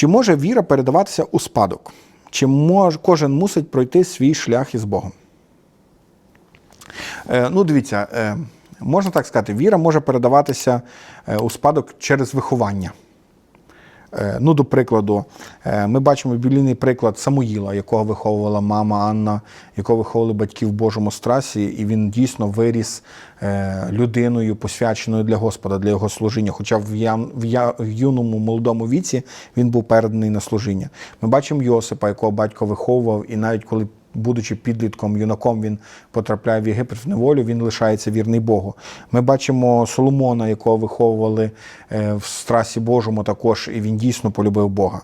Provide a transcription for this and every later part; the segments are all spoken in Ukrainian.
Чи може віра передаватися у спадок? Чи мож, кожен мусить пройти свій шлях із Богом? Е, ну, дивіться, е, можна так сказати, віра може передаватися е, у спадок через виховання. Е, Ну, до прикладу, е, ми бачимо біблійний приклад Самуїла, якого виховувала мама Анна, якого виховували батьки в Божому страсі, і він дійсно виріс е, людиною, посвяченою для Господа, для його служіння. Хоча в, я, в, я, в юному молодому віці він був переданий на служіння. Ми бачимо Йосипа, якого батько виховував, і навіть коли будучи підлітком, юнаком, він потрапляє в Єгипет в неволю, він лишається вірний Богу. Ми бачимо Соломона, якого виховували е, в страсі Божому також, і він дійсно полюбив Бога.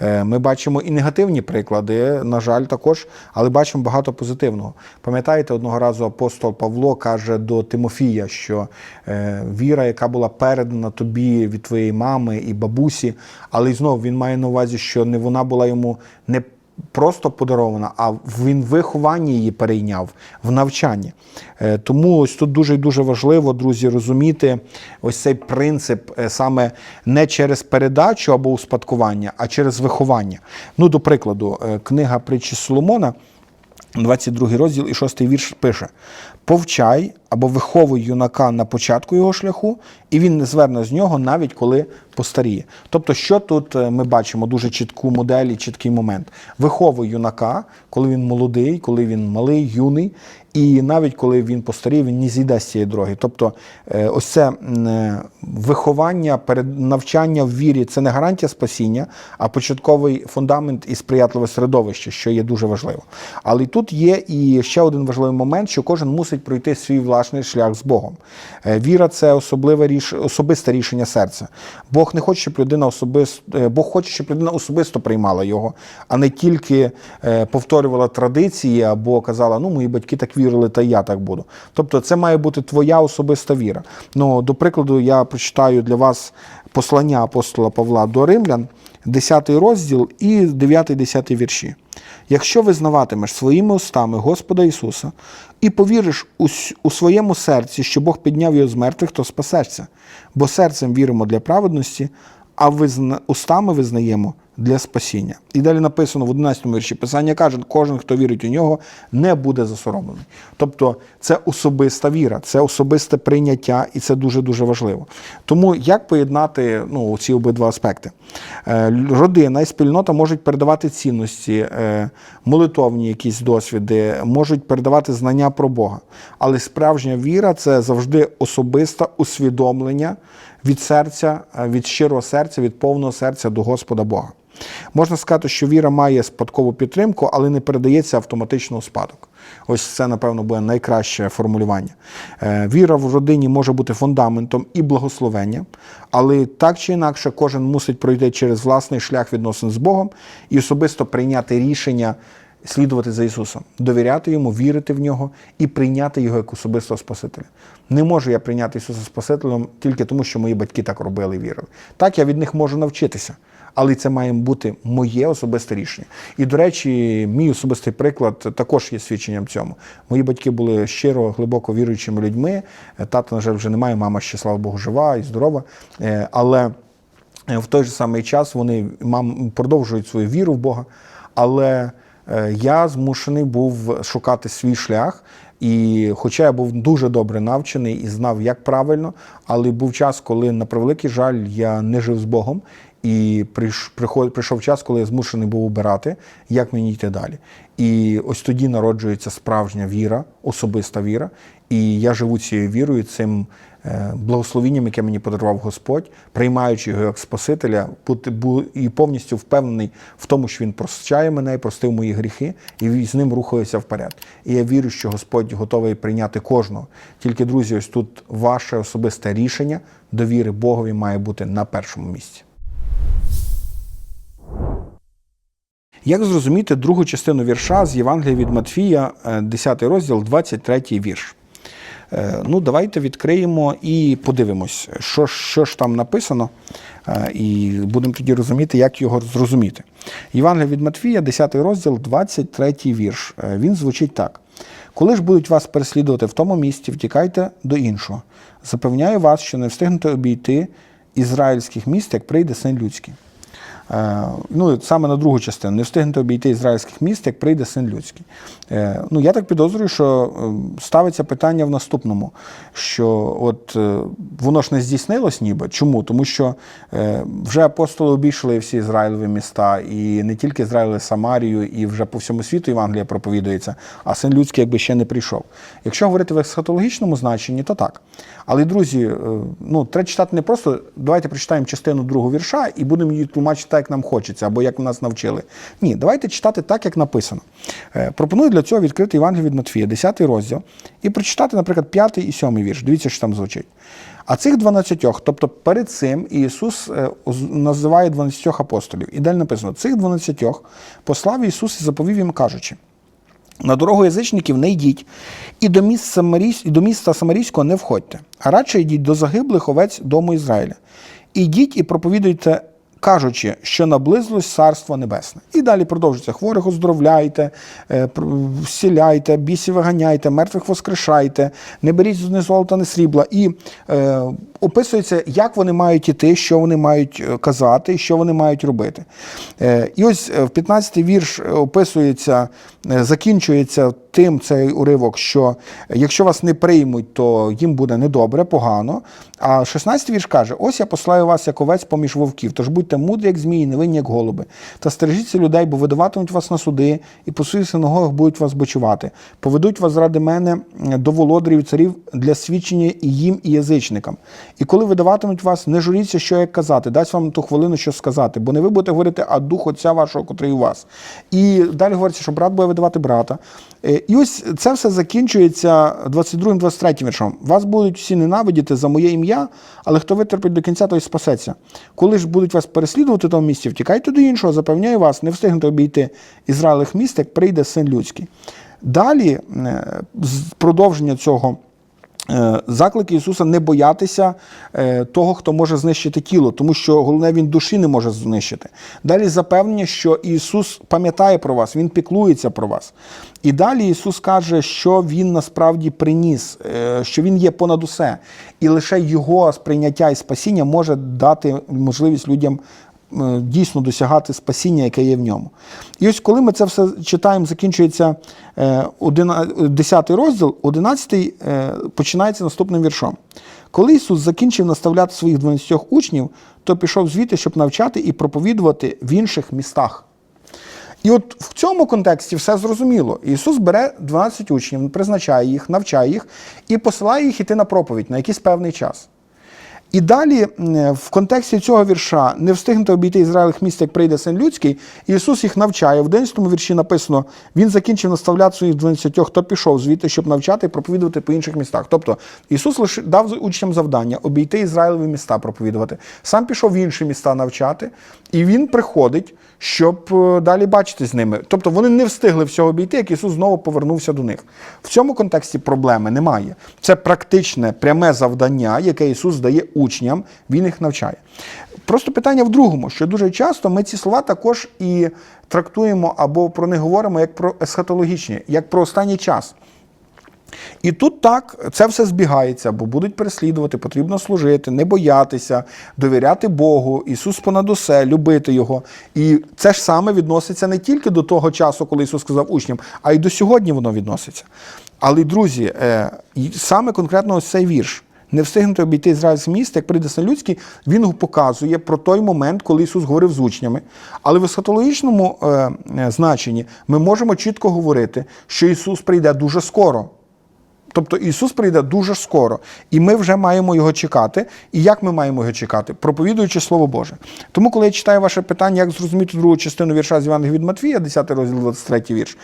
Е, Ми бачимо і негативні приклади, на жаль, також, але бачимо багато позитивного. Пам'ятаєте, одного разу апостол Павло каже до Тимофія, що е, віра, яка була передана тобі від твоєї мами і бабусі, але знову він має на увазі, що не вона була йому не просто подарована, а він в вихованні її перейняв, в навчанні. Е, Тому ось тут дуже і дуже важливо, друзі, розуміти ось цей принцип е, саме не через передачу або успадкування, а через виховання. Ну, до прикладу, е, книга притчі Соломона. 22 розділ і 6 вірш пише: Повчай або виховуй юнака на початку його шляху, і він не зверне з нього навіть коли постаріє. Тобто, що тут е, ми бачимо дуже чітку модель і чіткий момент. Виховуй юнака, коли він молодий, коли він малий, юний, і навіть коли він постаріє, він не зійде з цієї дороги. Тобто, е, ось це е, виховання, навчання в вірі це не гарантія спасіння, а початковий фундамент і сприятливе середовище, що є дуже важливо. Але тут є і ще один важливий момент, що кожен мусить пройти свій власний шлях з Богом. Е, Віра це особливе ріш... особисте рішення серця. Бог не хоче, щоб людина особисто Бог хоче, щоб людина особисто приймала його, а не тільки повторювала традиції або казала, ну мої батьки так вірили, та я так буду. Тобто, це має бути твоя особиста віра. Ну, до прикладу, я прочитаю для вас послання апостола Павла до Римлян, 10 розділ і 9-10 вірші. Якщо визнаватимеш своїми устами Господа Ісуса і повіриш у, у своєму серці, що Бог підняв його з мертвих, то спасешся. Бо серцем віримо для праведності, а визна... устами визнаємо для спасіння. І далі написано в 11 вірші Писання каже, кожен, хто вірить у нього, не буде засоромлений. Тобто це особиста віра, це особисте прийняття, і це дуже-дуже важливо. Тому як поєднати ну, ці обидва аспекти? Е, Родина і спільнота можуть передавати цінності, е, молитовні якісь досвіди, можуть передавати знання про Бога. Але справжня віра це завжди особисте усвідомлення від серця, е, від щирого серця, від повного серця до Господа Бога. Можна сказати, що віра має спадкову підтримку, але не передається автоматично у спадок. Ось це, напевно, буде найкраще формулювання. Е, Віра в родині може бути фундаментом і благословенням, але так чи інакше кожен мусить пройти через власний шлях відносин з Богом і особисто прийняти рішення слідувати за Ісусом, довіряти йому, вірити в нього і прийняти його як особистого Спасителя. Не можу я прийняти Ісуса Спасителем тільки тому, що мої батьки так робили і вірили. Так, я від них можу навчитися. Але це має бути моє особисте рішення. І, до речі, мій особистий приклад також є свідченням цьому. Мої батьки були щиро, глибоко віруючими людьми. Тата, на жаль, вже немає, мама ще, слава Богу, жива і здорова. Е, Але е, в той же самий час вони мам, продовжують свою віру в Бога. Але я змушений був шукати свій шлях. І хоча я був дуже добре навчений і знав, як правильно, але був час, коли, на превеликий жаль, я не жив з Богом. І прийш- приход- прийшов час, коли я змушений був обирати, як мені йти далі. І ось тоді народжується справжня віра, особиста віра. І я живу цією вірою, цим е, благословінням, яке мені подарував Господь, приймаючи його як Спасителя, і повністю впевнений в тому, що він прощає мене і простив мої гріхи, і з ним рухаюся вперед. І я вірю, що Господь готовий прийняти кожного. Тільки, друзі, ось тут ваше особисте рішення довіри Богові має бути на першому місці. Як зрозуміти другу частину вірша з Євангелія від Матфія, е, 10 розділ, 23 вірш? Е, Ну, давайте відкриємо і подивимось, що, що ж там написано, е, і будемо тоді розуміти, як його зрозуміти. Євангелія від Матфія, 10 розділ, 23 вірш. Е, Він звучить так: Коли ж будуть вас переслідувати в тому місці, втікайте до іншого. Запевняю вас, що не встигнете обійти ізраїльських міст, як прийде син людський. Е, ну, саме на другу частину, не встигнете обійти ізраїльських міст, як прийде син людський. Е, ну, я так підозрюю, що е, ставиться питання в наступному, що от е, воно ж не здійснилось ніби. Чому? Тому що вже апостоли обійшли всі Ізраїлеві міста, і не тільки Ізраїль, Самарію, і вже по всьому світу Євангелія проповідується, а син людський якби ще не прийшов. Якщо говорити в есхатологічному значенні, то так. Але, друзі, ну, треба читати не просто давайте прочитаємо частину другого вірша і будемо її тлумачити як нам хочеться, або як нас навчили. Ні, давайте читати так, як написано. Е, Пропоную для цього відкрити Євангелію від Матфія, 10 розділ, і прочитати, наприклад, 5 і 7 вірш. Дивіться, що там звучить. А цих 12, тобто перед цим Ісус е, називає 12 апостолів. І далі написано: цих 12 послав Ісус і заповів їм, кажучи. На дорогу язичників не йдіть, і до, міст і до міста Самарійського не входьте, а радше йдіть до загиблих овець дому Ізраїля. Ідіть і проповідуйте, кажучи, що наблизилось Царство Небесне. І далі продовжується: хворих оздоровляйте, е, бісі бісів виганяйте, мертвих воскрешайте, не беріть ні золота, ні срібла. І е, описується, як вони мають іти, що вони мають е, казати, що вони мають робити. Е, і ось е, в 15-й вірш описується, закінчується тим цей уривок, що якщо вас не приймуть, то їм буде недобре, погано. А 16-й вірш каже: ось я послаю вас як овець поміж вовків, тож будьте мудрі, як змії, невинні, як голуби. Та стережіться людей, бо видаватимуть вас на суди, і по своїх синагогах будуть вас бочувати. Поведуть вас заради мене до володарів царів для свідчення і їм, і язичникам. І коли видаватимуть вас, не журіться, що як казати, дасть вам ту хвилину, що сказати, бо не ви будете говорити, а дух Отця вашого, котрий у вас. І далі говориться, що брат буде видавати брата. Е, І ось це все закінчується 22-23 віршом. Вас будуть всі ненавидіти за моє ім'я, але хто витерпить до кінця, той спасеться. Коли ж будуть вас переслідувати в тому місці, втікайте до іншого, запевняю вас, не встигнете обійти Ізраїлих міст, як прийде син людський. Далі е, продовження цього. Е, Заклик Ісуса не боятися е, того, хто може знищити тіло, тому що головне він душі не може знищити. Далі запевнення, що Ісус пам'ятає про вас, Він піклується про вас. І далі Ісус каже, що Він насправді приніс, е, що Він є понад усе, і лише Його сприйняття і спасіння може дати можливість людям дійсно досягати спасіння, яке є в ньому. І ось коли ми це все читаємо, закінчується е, 10 розділ, 11 е, починається наступним віршом. Коли Ісус закінчив наставляти своїх 12 учнів, то пішов звідти, щоб навчати і проповідувати в інших містах. І от в цьому контексті все зрозуміло. Ісус бере 12 учнів, призначає їх, навчає їх і посилає їх іти на проповідь на якийсь певний час. І далі в контексті цього вірша не встигнете обійти Ізраїлих міст, як прийде син людський. Ісус їх навчає. В 11 вірші написано: Він закінчив наставляти своїх 12, хто пішов звідти, щоб навчати і проповідувати по інших містах. Тобто Ісус лише дав учням завдання обійти Ізраїлеві міста проповідувати. Сам пішов в інші міста навчати, і він приходить, щоб е, далі бачити з ними. Тобто вони не встигли всього обійти, як Ісус знову повернувся до них. В цьому контексті проблеми немає. Це практичне, пряме завдання, яке Ісус дає учням, Він їх навчає. Просто питання в другому, що дуже часто ми ці слова також і трактуємо або про них говоримо як про есхатологічні, як про останній час. І тут так це все збігається, бо будуть переслідувати, потрібно служити, не боятися, довіряти Богу, Ісус понад усе, любити Його. І це ж саме відноситься не тільки до того часу, коли Ісус сказав учням, а й до сьогодні воно відноситься. Але, друзі, е, саме конкретно ось цей вірш. Не встигнути обійти ізраїльське міста, як прийде Син людський, він показує про той момент, коли Ісус говорив з учнями. Але в есхатологічному е, е, значенні ми можемо чітко говорити, що Ісус прийде дуже скоро. Тобто Ісус прийде дуже скоро, і ми вже маємо його чекати. І як ми маємо його чекати? Проповідуючи Слово Боже. Тому, коли я читаю ваше питання, як зрозуміти другу частину вірша з Євангелія від Матвія, 10 розділ, 23 вірш,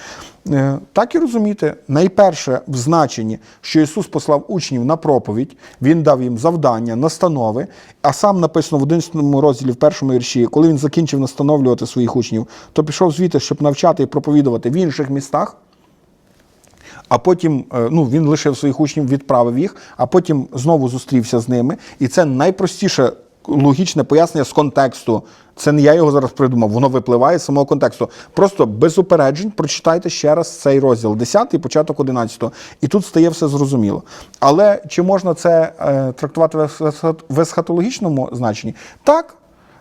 е, так і розуміти. Найперше в значенні, що Ісус послав учнів на проповідь, Він дав їм завдання, настанови, а сам написано в 11 розділі, в першому вірші, коли він закінчив настановлювати своїх учнів, то пішов звідти, щоб навчати і проповідувати в інших містах. А потім е, ну, він лишив своїх учнів, відправив їх, а потім знову зустрівся з ними. І це найпростіше логічне пояснення з контексту. Це не я його зараз придумав, воно випливає з самого контексту. Просто без упереджень прочитайте ще раз цей розділ, 10 початок 11 і тут стає все зрозуміло. Але чи можна це е, трактувати в есхатологічному значенні? Так.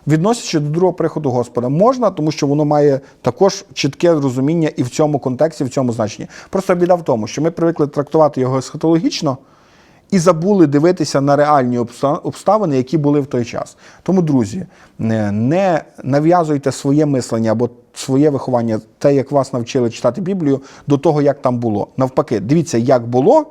Відносячи до другого приходу Господа, можна, тому що воно має також чітке розуміння і в цьому контексті, в цьому значенні. Просто біда в тому, що ми привикли трактувати його есхатологічно і забули дивитися на реальні обставини, які були в той час. Тому, друзі, не нав'язуйте своє мислення або своє виховання, те, як вас навчили читати Біблію, до того, як там було. Навпаки, дивіться, як було,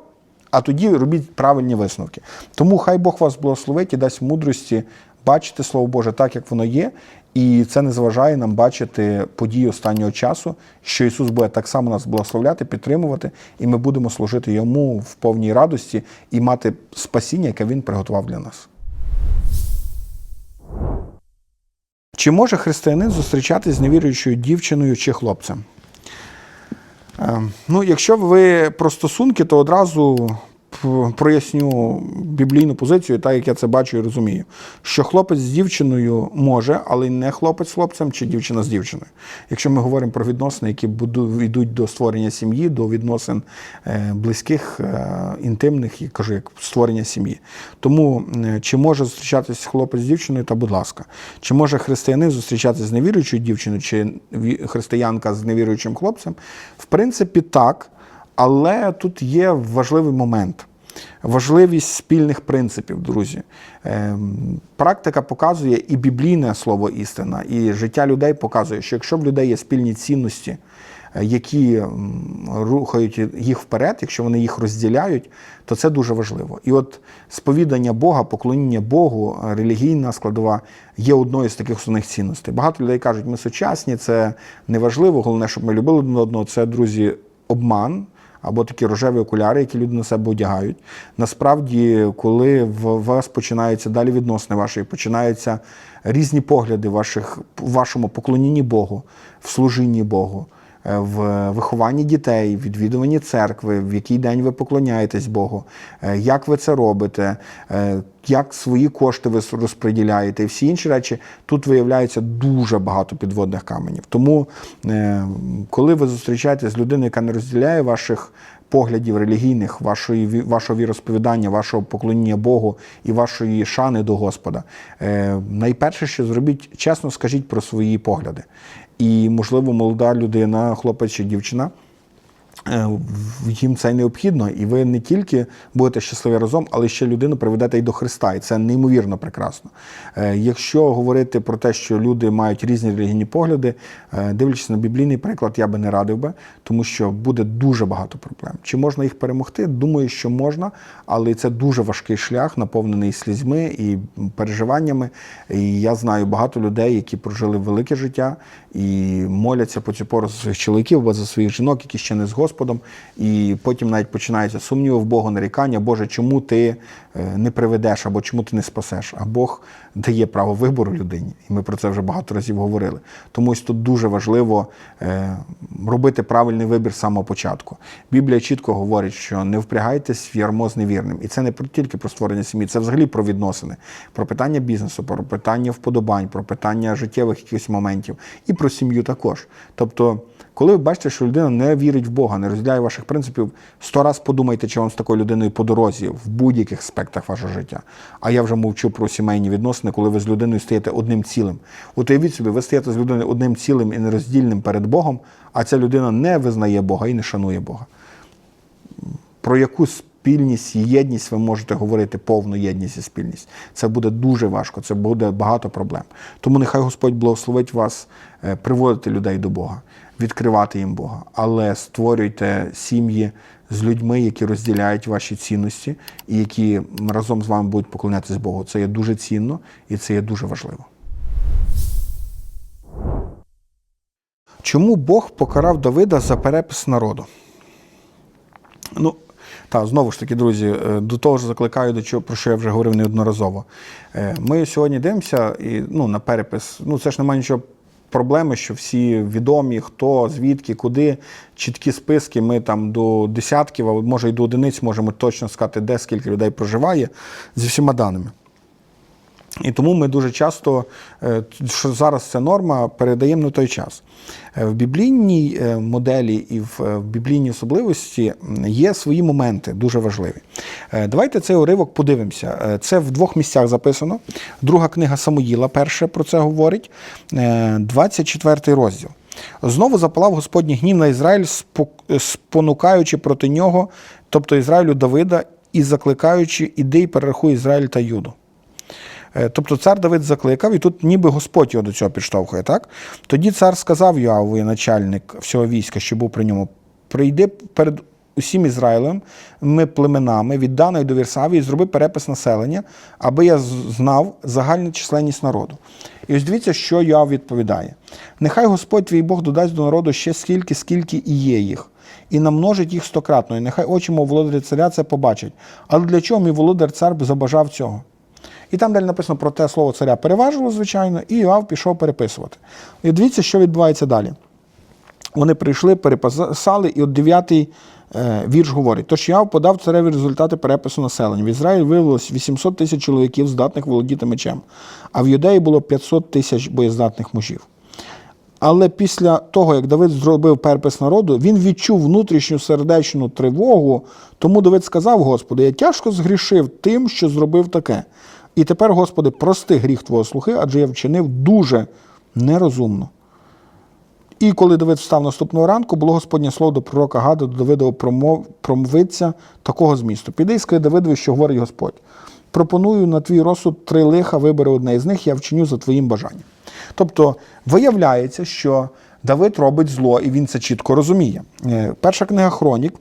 а тоді робіть правильні висновки. Тому хай Бог вас благословить і дасть мудрості бачити Слово Боже так, як воно є. І це не заважає нам бачити події останнього часу, що Ісус буде так само нас благословляти, підтримувати, і ми будемо служити Йому в повній радості і мати спасіння, яке Він приготував для нас. Чи може християнин зустрічатись з невіруючою дівчиною чи хлопцем? Е, Ну, якщо ви про стосунки, то одразу проясню біблійну позицію, так як я це бачу і розумію, що хлопець з дівчиною може, але не хлопець з хлопцем чи дівчина з дівчиною. Якщо ми говоримо про відносини, які йдуть до створення сім'ї, до відносин е, близьких, е, інтимних, я кажу, як створення сім'ї. Тому е, чи може зустрічатись хлопець з дівчиною, та будь ласка, чи може християнин зустрічатися з невіруючою дівчиною, чи християнка з невіруючим хлопцем? В принципі, так. Але тут є важливий момент. Важливість спільних принципів, друзі. Ем, Практика показує і біблійне слово істина, і життя людей показує, що якщо в людей є спільні цінності, е, які рухають їх вперед, якщо вони їх розділяють, то це дуже важливо. І от сповідання Бога, поклоніння Богу, релігійна складова є одною з таких основних цінностей. Багато людей кажуть, ми сучасні, це неважливо, головне, щоб ми любили один одного. Це, друзі, обман або такі рожеві окуляри, які люди на себе одягають. Насправді, коли в вас починаються далі відносини ваші, починаються різні погляди ваших, в вашому поклонінні Богу, в служінні Богу, в вихованні дітей, відвідуванні церкви, в який день ви поклоняєтесь Богу, е, як ви це робите, е, як свої кошти ви розподіляєте, і всі інші речі, тут виявляється дуже багато підводних каменів. Тому, е, коли ви зустрічаєтесь з людиною, яка не розділяє ваших поглядів релігійних, вашої, вашого віросповідання, вашого поклоніння Богу і вашої шани до Господа, е, найперше, що зробіть, чесно скажіть про свої погляди. І, можливо, молода людина, хлопець чи дівчина. Е, Їм це необхідно, і ви не тільки будете щасливі разом, але ще людину приведете і до Христа, і це неймовірно прекрасно. Е, Якщо говорити про те, що люди мають різні релігійні погляди, е, дивлячись на біблійний приклад, я би не радив би, тому що буде дуже багато проблем. Чи можна їх перемогти? Думаю, що можна, але це дуже важкий шлях, наповнений слізьми і переживаннями. І я знаю багато людей, які прожили велике життя і моляться по цю пору за своїх чоловіків або за своїх жінок, які ще не з Господом. І потім навіть починаються сумніви в Богу, нарікання, Боже, чому ти е, не приведеш або чому ти не спасеш? А Бог дає право вибору людині. І ми про це вже багато разів говорили. Тому ось тут дуже важливо е, робити правильний вибір з самого початку. Біблія чітко говорить, що не впрягайтесь в ярмо з невірним. І це не тільки про створення сім'ї, це взагалі про відносини, про питання бізнесу, про питання вподобань, про питання життєвих якихось моментів і про сім'ю також. Тобто, коли ви бачите, що людина не вірить в Бога, не розділяє ваших принципів, сто раз подумайте, чи вам з такою людиною по дорозі в будь-яких аспектах вашого життя. А я вже мовчу про сімейні відносини, коли ви з людиною стаєте одним цілим. От уявіть собі, ви стаєте з людиною одним цілим і нероздільним перед Богом, а ця людина не визнає Бога і не шанує Бога. Про яку спільність єдність ви можете говорити повну єдність і спільність? Це буде дуже важко, це буде багато проблем. Тому нехай Господь благословить вас е, приводити людей до Бога, відкривати їм Бога, але створюйте сім'ї з людьми, які розділяють ваші цінності і які разом з вами будуть поклонятися Богу. Це є дуже цінно і це є дуже важливо. Чому Бог покарав Давида за перепис народу? Ну, та, знову ж таки, друзі, е, до того ж закликаю, до чого, про що я вже говорив неодноразово. Е, Ми сьогодні дивимося і, ну, на перепис. Ну, це ж немає нічого проблеми, що всі відомі, хто, звідки, куди, чіткі списки. Ми там до десятків, а може й до одиниць можемо точно сказати, де скільки людей проживає зі всіма даними. І тому ми дуже часто, е, що зараз це норма, передаємо на той час. Е, В біблійній е, моделі і в біблійній особливості є свої моменти дуже важливі. Давайте цей уривок подивимося. Це в двох місцях записано. Друга книга Самуїла перше про це говорить, е, 24 розділ. Знову запалав Господній гнів на Ізраїль, спонукаючи проти нього, тобто Ізраїлю Давида, і закликаючи, іди і перерахуй Ізраїль та Юду. Е, Тобто цар Давид закликав, і тут ніби Господь його до цього підштовхує. Так? Тоді цар сказав Йоаву, начальник всього війська, що був при ньому: прийди перед усім Ізраїлем, ми племенами від Даної до Вірсавії, і зроби перепис населення, аби я знав загальну численність народу. І ось дивіться, що Йоав відповідає: нехай Господь твій Бог додасть до народу ще скільки, скільки і є їх. І намножить їх стократно, і нехай очі мов володаря царя це побачать. Але для чого мій володар цар забажав цього? І там далі написано про те слово царя переважило, звичайно, і Йоав пішов переписувати. І дивіться, що відбувається далі. Вони прийшли, переписали, і от дев'ятий е, вірш говорить: Тож Йоав подав цареві результати перепису населення. В Ізраїлі виявилось 800 тисяч чоловіків, здатних володіти мечем, а в Юдеї було 500 тисяч боєздатних мужів. Але після того, як Давид зробив перепис народу, він відчув внутрішню сердечну тривогу. Тому Давид сказав: Господи, я тяжко згрішив тим, що зробив таке. І тепер, Господи, прости гріх Твого слухи, адже я вчинив дуже нерозумно. І коли Давид встав наступного ранку, було Господнє слово до пророка Гада, до Давидова промов, промовиця такого змісту. Піди і скажи Давидові, що говорить Господь. Пропоную на твій розсуд три лиха, вибери одне із них, я вчиню за твоїм бажанням. Тобто виявляється, що Давид робить зло, і він це чітко розуміє. Е, Перша книга Хронік,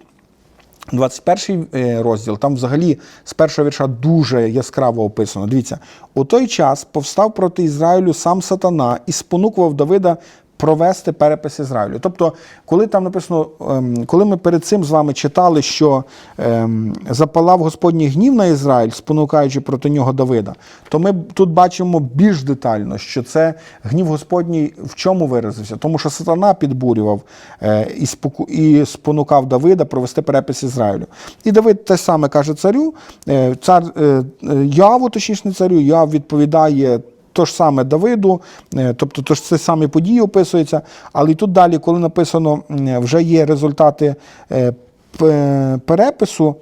21 е, розділ, там взагалі з першого вірша дуже яскраво описано. Дивіться, у той час повстав проти Ізраїлю сам сатана і спонукував Давида провести перепис Ізраїлю. Тобто, коли там написано, ем, коли ми перед цим з вами читали, що ем, запалав Господній гнів на Ізраїль, спонукаючи проти нього Давида, то ми тут бачимо більш детально, що це гнів Господній в чому виразився? Тому що сатана підбурював е, і, спонукав Давида провести перепис Ізраїлю. І Давид те саме каже царю, е, цар е, е, Яву, точніше не царю, Яв відповідає. То ж саме Давиду, е, тобто то ж це самі події описуються, але тут далі, коли написано, вже є результати е, перепису,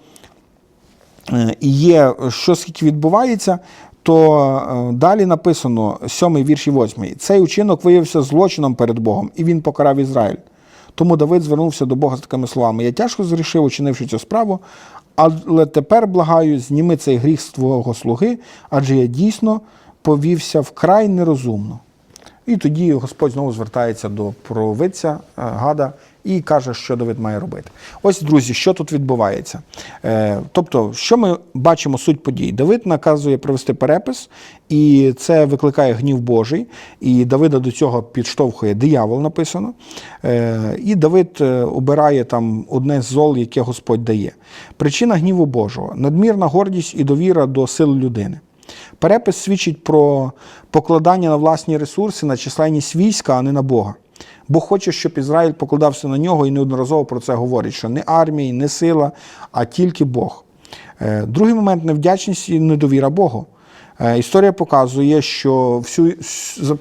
е, і є, що скільки відбувається, то далі написано, сьомий вірш і восьмий. Цей учинок виявився злочином перед Богом, і він покарав Ізраїль. Тому Давид звернувся до Бога з такими словами: Я тяжко зрішив, учинивши цю справу, але тепер благаю, зніми цей гріх з твого слуги, адже я дійсно повівся вкрай нерозумно. І тоді Господь знову звертається до провидця е, Гада і каже, що Давид має робити. Ось, друзі, що тут відбувається. Е, тобто, що ми бачимо суть подій? Давид наказує провести перепис, і це викликає гнів Божий. І Давида до цього підштовхує диявол, написано. Е, і Давид обирає там одне з зол, яке Господь дає. Причина гніву Божого надмірна гордість і довіра до сил людини. Перепис свідчить про покладання на власні ресурси, на численність війська, а не на Бога. Бог хоче, щоб Ізраїль покладався на нього і неодноразово про це говорить, що не армія, не сила, а тільки Бог. Е, Другий момент невдячність і недовіра Богу. Е, Історія показує, що всю,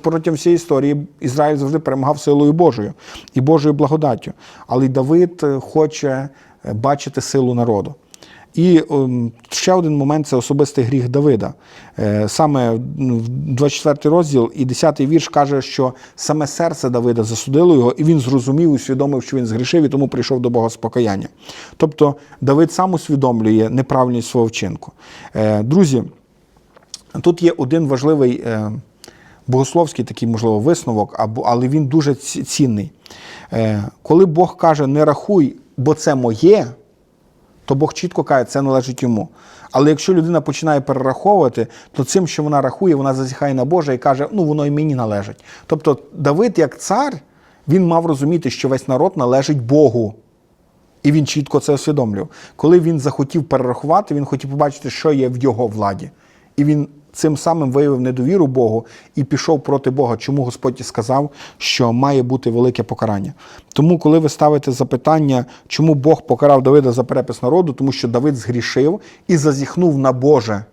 протягом всієї історії Ізраїль завжди перемагав силою Божою і Божою благодаттю. Але Давид е, хоче бачити силу народу. І ем, ще один момент це особистий гріх Давида. Е, Саме ну, в 24 розділ і 10 вірш каже, що саме серце Давида засудило його, і він зрозумів, усвідомив, що він згрішив, і тому прийшов до Бога з покаяння. Тобто Давид сам усвідомлює неправильність свого вчинку. Е, Друзі, тут є один важливий е, богословський такий, можливо, висновок, але він дуже цінний. Коли Бог каже, не рахуй, бо це моє, то Бог чітко каже, це належить йому. Але якщо людина починає перераховувати, то цим, що вона рахує, вона зазіхає на Боже і каже, ну воно і мені належить. Тобто Давид, як цар, він мав розуміти, що весь народ належить Богу. І він чітко це усвідомлював. Коли він захотів перерахувати, він хотів побачити, що є в його владі. І він цим самим виявив недовіру Богу і пішов проти Бога, чому Господь сказав, що має бути велике покарання. Тому, коли ви ставите запитання, чому Бог покарав Давида за перепис народу, тому що Давид згрішив і зазіхнув на Боже.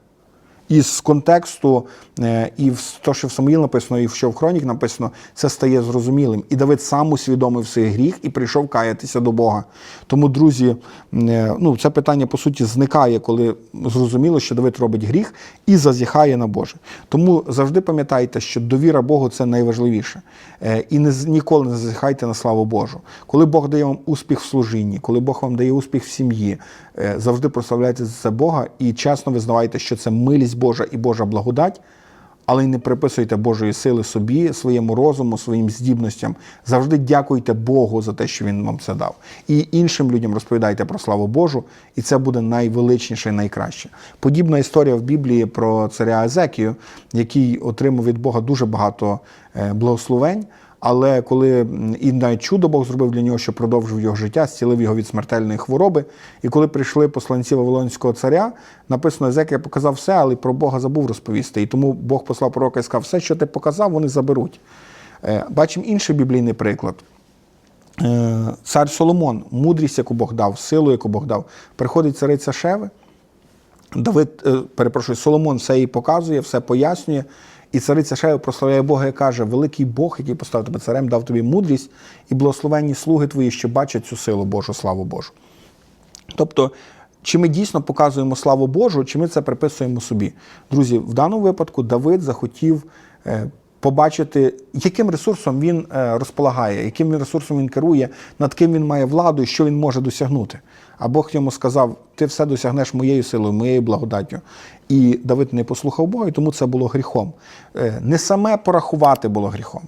Із контексту, е, і в то, що в Самуїл написано, і що в Хронік написано, це стає зрозумілим. І Давид сам усвідомив свій гріх і прийшов каятися до Бога. Тому, друзі, е, ну це питання по суті зникає, коли зрозуміло, що Давид робить гріх і зазіхає на Боже. Тому завжди пам'ятайте, що довіра Богу це найважливіше. Е, І не ніколи не зазіхайте на славу Божу. Коли Бог дає вам успіх в служінні, коли Бог вам дає успіх в сім'ї, завжди прославляйте за це Бога і чесно визнавайте, що це милість Божа і Божа благодать. Але й не приписуйте Божої сили собі, своєму розуму, своїм здібностям. Завжди дякуйте Богу за те, що Він вам це дав. І іншим людям розповідайте про славу Божу, і це буде найвеличніше і найкраще. Подібна історія в Біблії про царя Езекію, який отримав від Бога дуже багато е, благословень. Але коли і навіть чудо Бог зробив для нього, що продовжив його життя, зцілив його від смертельної хвороби. І коли прийшли посланці Вавилонського царя, написано, Езекія показав все, але про Бога забув розповісти. І тому Бог послав пророка і сказав, все, що ти показав, вони заберуть. Е, Бачимо інший біблійний приклад. Е, Цар Соломон, мудрість, яку Бог дав, силу, яку Бог дав, приходить цариця Шеви. Давид, е, перепрошую, Соломон все їй показує, все пояснює. І цариця Шева прославляє Бога і каже: Великий Бог, який поставив тебе царем, дав тобі мудрість і благословенні слуги твої, що бачать цю силу Божу, славу Божу. Тобто, чи ми дійсно показуємо славу Божу, чи ми це приписуємо собі? Друзі, в даному випадку Давид захотів е, побачити, яким ресурсом він е, розполагає, яким ресурсом він керує, над ким він має владу і що він може досягнути. А Бог йому сказав: ти все досягнеш моєю силою, моєю благодаттю. І Давид не послухав Бога, і тому це було гріхом. Е, Не саме порахувати було гріхом,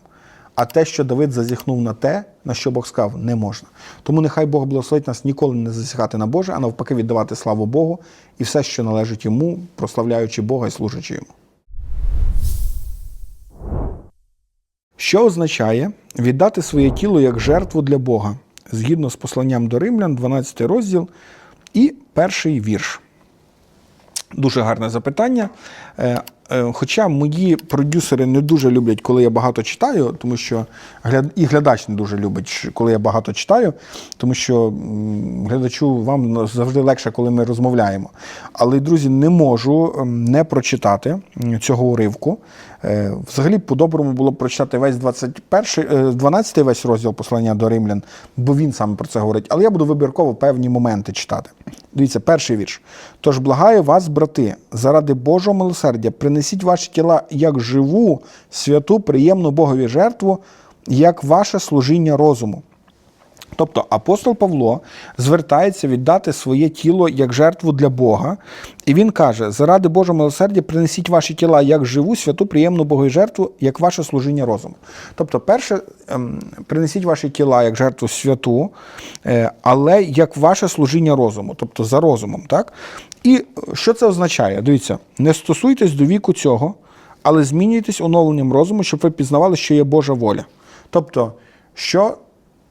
а те, що Давид зазіхнув на те, на що Бог сказав, не можна. Тому нехай Бог благословить нас ніколи не зазіхати на Боже, а навпаки віддавати славу Богу і все, що належить йому, прославляючи Бога і служачи йому. Що означає віддати своє тіло як жертву для Бога, згідно з посланням до Римлян, 12 розділ і перший вірш. Дуже гарне запитання. Е, е, Хоча мої продюсери не дуже люблять, коли я багато читаю, тому що і глядач не дуже любить, коли я багато читаю, тому що глядачу вам завжди легше, коли ми розмовляємо. Але, друзі, не можу ем, не прочитати цього уривку. Е, Взагалі, по-доброму було б прочитати весь 21, е, 12 весь розділ послання до римлян, бо він саме про це говорить. Але я буду вибірково певні моменти читати. Дивіться, перший вірш. Тож благаю вас, брати, заради Божого милосердя, принесіть ваші тіла як живу, святу, приємну Богові жертву, як ваше служіння розуму. Тобто апостол Павло звертається віддати своє тіло як жертву для Бога, і він каже: заради Божого милосердя принесіть ваші тіла як живу, святу, приємну Богові жертву, як ваше служіння розуму. Тобто, перше, ем, принесіть ваші тіла як жертву святу, е, але як ваше служіння розуму, тобто за розумом. Так? І що це означає? Дивіться, не стосуйтесь до віку цього, але змінюйтесь оновленням розуму, щоб ви пізнавали, що є Божа воля. Тобто, що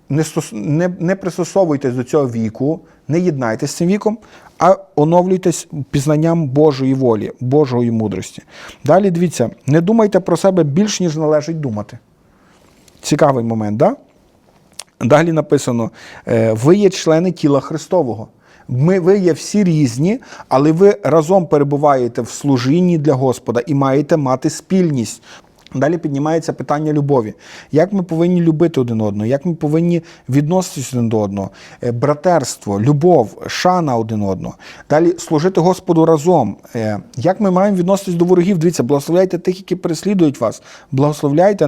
не, не, не пристосовуйтесь до цього віку, не єднайтесь з цим віком, а оновлюйтесь пізнанням Божої волі, Божої мудрості. Далі дивіться, не думайте про себе більш, ніж належить думати. Цікавий момент, да? Далі написано: е, ви є члени тіла Христового. Ми, ви є всі різні, але ви разом перебуваєте в служінні для Господа і маєте мати спільність. Далі піднімається питання любові. Як ми повинні любити один одного, як ми повинні відноситися один до одного, Е, братерство, любов, шана один одного. Далі служити Господу разом. Е, Як ми маємо відноситись до ворогів? Дивіться, благословляйте тих, які переслідують вас. Благословляйте,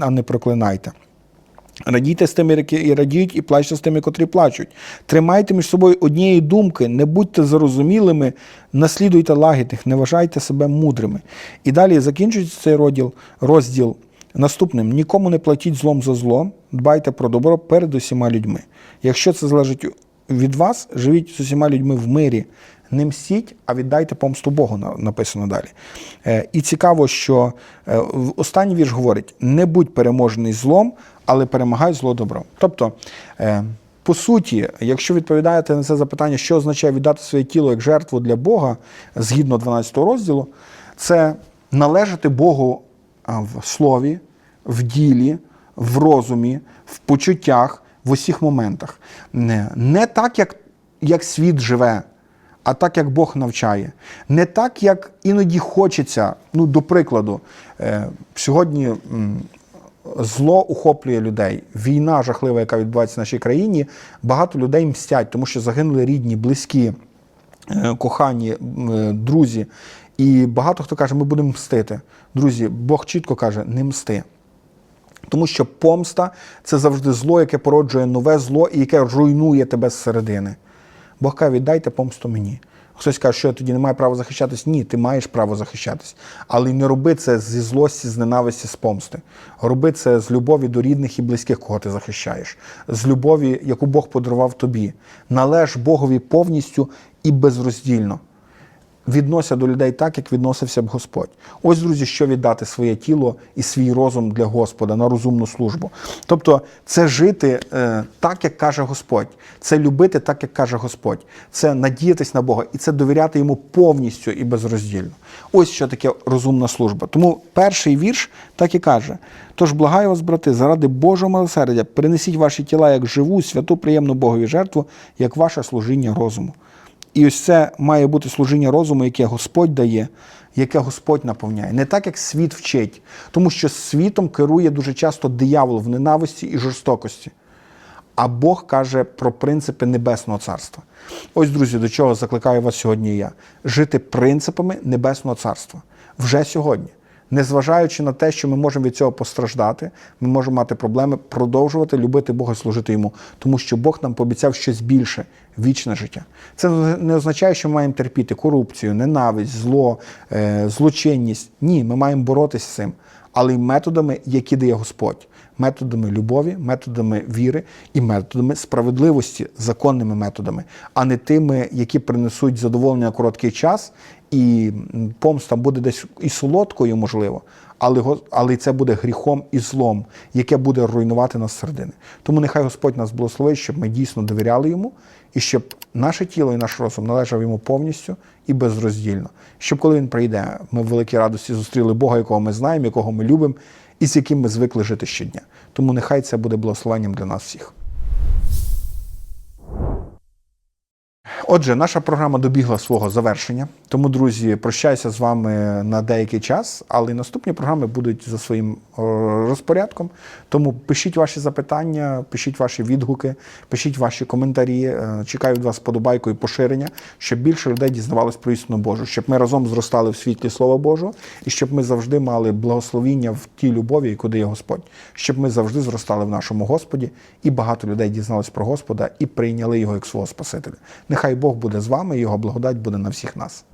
а не проклинайте. Радійте з тими, які радіють, і плачте з тими, котрі плачуть. Тримайте між собою однієї думки, не будьте зарозумілими, наслідуйте лагідних, не вважайте себе мудрими. І далі закінчується цей розділ, розділ наступним: нікому не платіть злом за зло, дбайте про добро перед усіма людьми. Якщо це залежить від вас, живіть з усіма людьми в мирі. Не мстіть, а віддайте помсту Богу, написано далі. Е, І цікаво, що е, останній вірш говорить: не будь переможений злом, але перемагай зло добром. Тобто, е, по суті, якщо відповідаєте на це запитання, що означає віддати своє тіло як жертву для Бога, згідно 12 розділу, це належати Богу в слові, в ділі, в розумі, в почуттях, в усіх моментах. Не так, як, як світ живе, а так, як Бог навчає. Не так, як іноді хочеться. Ну, до прикладу, е, сьогодні зло ухоплює людей. Війна жахлива, яка відбувається в нашій країні. Багато людей мстять, тому що загинули рідні, близькі, е, кохані, е, друзі. І багато хто каже, ми будемо мстити. Друзі, Бог чітко каже, не мсти. Тому що помста це завжди зло, яке породжує нове зло і яке руйнує тебе зсередини. Бог каже, віддайте помсту мені. Хтось каже, що я тоді не маю права захищатись. Ні, ти маєш право захищатись. Але не роби це зі злості, з ненависті, з помсти. Роби це з любові до рідних і близьких, кого ти захищаєш, з любові, яку Бог подарував тобі. Належ Богові повністю і безроздільно відносяться до людей так, як відносився б Господь. Ось, друзі, що віддати своє тіло і свій розум для Господа на розумну службу. Тобто, це жити е, так, як каже Господь, це любити так, як каже Господь, це надіятись на Бога і це довіряти йому повністю і безроздільно. Ось що таке розумна служба. Тому перший вірш так і каже: тож благаю вас, брати, заради Божого милосердя, перенесіть ваші тіла як живу, святу, приємну Богові жертву, як ваше служіння розуму. І ось це має бути служіння розуму, яке Господь дає, яке Господь наповняє. Не так, як світ вчить, тому що світом керує дуже часто диявол в ненависті і жорстокості. А Бог каже про принципи Небесного Царства. Ось, друзі, до чого закликаю вас сьогодні я. Жити принципами Небесного Царства вже сьогодні. Незважаючи на те, що ми можемо від цього постраждати, ми можемо мати проблеми продовжувати любити Бога і служити йому, тому що Бог нам пообіцяв щось більше вічне життя. Це не означає, що ми маємо терпіти корупцію, ненависть, зло, е, злочинність. Ні, ми маємо боротися з цим, але й методами, які дає Господь. Методами любові, методами віри і методами справедливості, законними методами, а не тими, які принесуть задоволення на короткий час, і помста буде десь і солодкою, можливо, але, але це буде гріхом і злом, яке буде руйнувати нас зсередини. Тому нехай Господь нас благословить, щоб ми дійсно довіряли йому, і щоб наше тіло і наш розум належав йому повністю і безроздільно. Щоб коли він прийде, ми в великій радості зустріли Бога, якого ми знаємо, якого ми любимо, і з яким ми звикли жити щодня. Тому нехай це буде благословенням для нас всіх. Отже, наша програма добігла свого завершення. Тому, друзі, прощаюся з вами на деякий час, але наступні програми будуть за своїм е, розпорядком. Тому пишіть ваші запитання, пишіть ваші відгуки, пишіть ваші коментарі. Е, Чекаю від вас подобайку і поширення, щоб більше людей дізнавалось про істину Божу, щоб ми разом зростали в світлі Слова Божого, і щоб ми завжди мали благословіння в тій любові, яку дає Господь, щоб ми завжди зростали в нашому Господі, і багато людей дізнались про Господа і прийняли його як свого Спасителя. Нехай Бог буде з вами, і Його благодать буде на всіх нас.